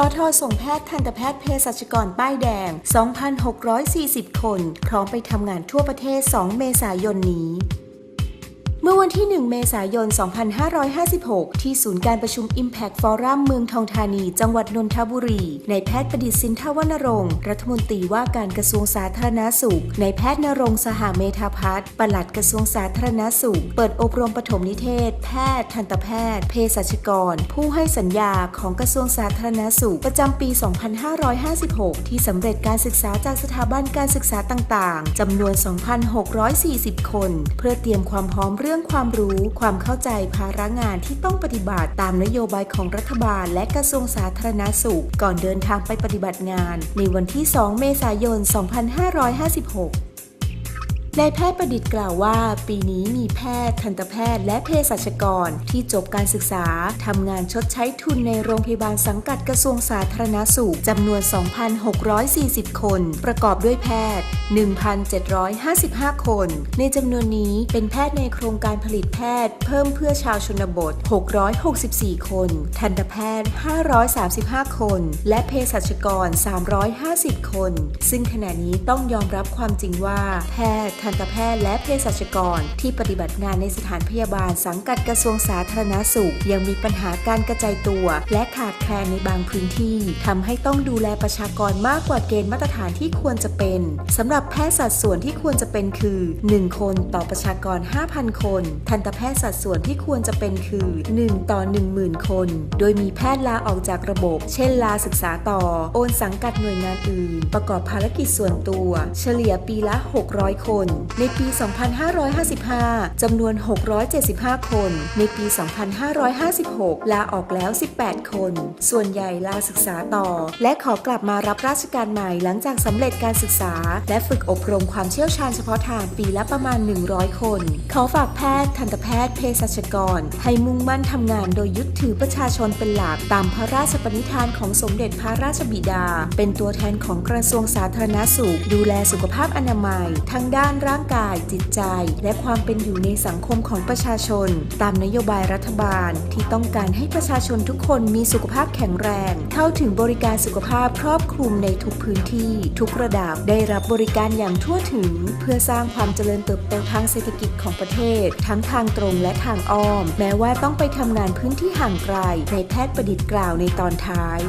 สอทอส่งแพทย์ทันตแพทย์เภสัชกรป้ายแดง 2,640 คน พร้อมไปทำงานทั่วประเทศ 2 เมษายนนี้ มื่อวันที่ 1 เมษายน 2556 ที่ศูนย์การประชุม Impact Forum เมืองทองธานี จังหวัดนนทบุรี ในแพทย์ประดิษฐ์สินทวรรณรงค์รัฐมนตรีว่าการกระทรวงสาธารณาสุข ในแพทย์นรงสหเมธาพัฒน์ปลัดกระทรวงสาธารณาสุข เปิดอบรมปฐมนิเทศ แพทย์ ทันตแพทย์ เภสัชกร ผู้ให้สัญญาของกระทรวงสาธารณาสุข ประจำปี 2556 ที่สำเร็จการศึกษาจากสถาบันการศึกษาต่าง ๆจำนวน 2,640 คน เพื่อเตรียมความพร้อมเรื่องความรู้ความเข้าใจภาระงานที่ต้องปฏิบัติตามนโยบายของรัฐบาล และกระทรวงสาธารณาสุข ก่อนเดินทางไปปฏิบัติงาน ในวันที่ 2 เมษายน 2556 นายแพทย์ประดิษฐ์กล่าวว่า ปีนี้มีแพทย์ ทันตแพทย์ และเภสัชกร ที่จบการศึกษาทำงานชดใช้ทุนในโรงพยาบาลสังกัดกระทรวงสาธารณสุขจำนวน 2,640 คน ประกอบด้วยแพทย์ 1,755 คน ในจำนวนนี้เป็นแพทย์ในโครงการผลิตแพทย์ เพิ่มเพื่อชาวชนบท 664 คน ทันตแพทย์ 535 คน และเภสัชกร 350 คน ซึ่งขณะนี้ต้องยอมรับความจริงว่า แพทย์ทันตแพทย์และเภสัชกร ที่ปฏิบัติงานในสถานพยาบาลสังกัดกระทรวงสาธารณาสุข ยังมีปัญหาการกระจายตัว และขาดแคลนในบางพื้นที่ทำให้ต้องดูแลประชากรมากกว่าเกณฑ์มาตรฐานที่ควรจะเป็นสำหรับแพทย์สัดส่วนที่ควรจะเป็นคือ 1 คนต่อประชากร 5,000 คน ทันตแพทย์สัดส่วนที่ควรจะเป็นคือ 1 ต่อ 10,000 คน โดยมีแพทย์ลาออกจากระบบ เช่นลาศึกษาต่อ โอนสังกัดหน่วยงานอื่น ประกอบภารกิจส่วนตัว เฉลี่ยปีละ 600 คนในปี 2555 จำนวน 675 คน ในปี 2556 ลาออกแล้ว 18 คน ส่วนใหญ่ลาศึกษาต่อ และขอกลับมารับราชการใหม่หลังจากสำเร็จการศึกษา และฝึกอบรมความเชี่ยวชาญเฉพาะทางปีละประมาณ 100 คน ขอฝากแพทย์ ทันตแพทย์เภสัชกร ให้มุ่งมั่นทำงานโดยยึดถือประชาชนเป็นหลักตามพระราชปณิธานของสมเด็จพระราชบิดา เป็นตัวแทนของกระทรวงสาธารณสุข ดูแลสุขภาพอนามัย ทั้งด้านร่างกาย จิตใจ และความเป็นอยู่ในสังคมของประชาชน ตามนโยบายรัฐบาล ที่ต้องการให้ประชาชนทุกคนมีสุขภาพแข็งแรง เข้าถึงบริการสุขภาพครอบคลุมในทุกพื้นที่ ทุกระดับได้รับบริการอย่างทั่วถึง เพื่อสร้างความเจริญเติบโตทางเศรษฐกิจของประเทศ ทั้งทางตรงและทางอ้อม แม้ว่าต้องไปทำงานพื้นที่ห่างไกล ในแพทย์ประดิษฐ์กล่าวในตอนท้าย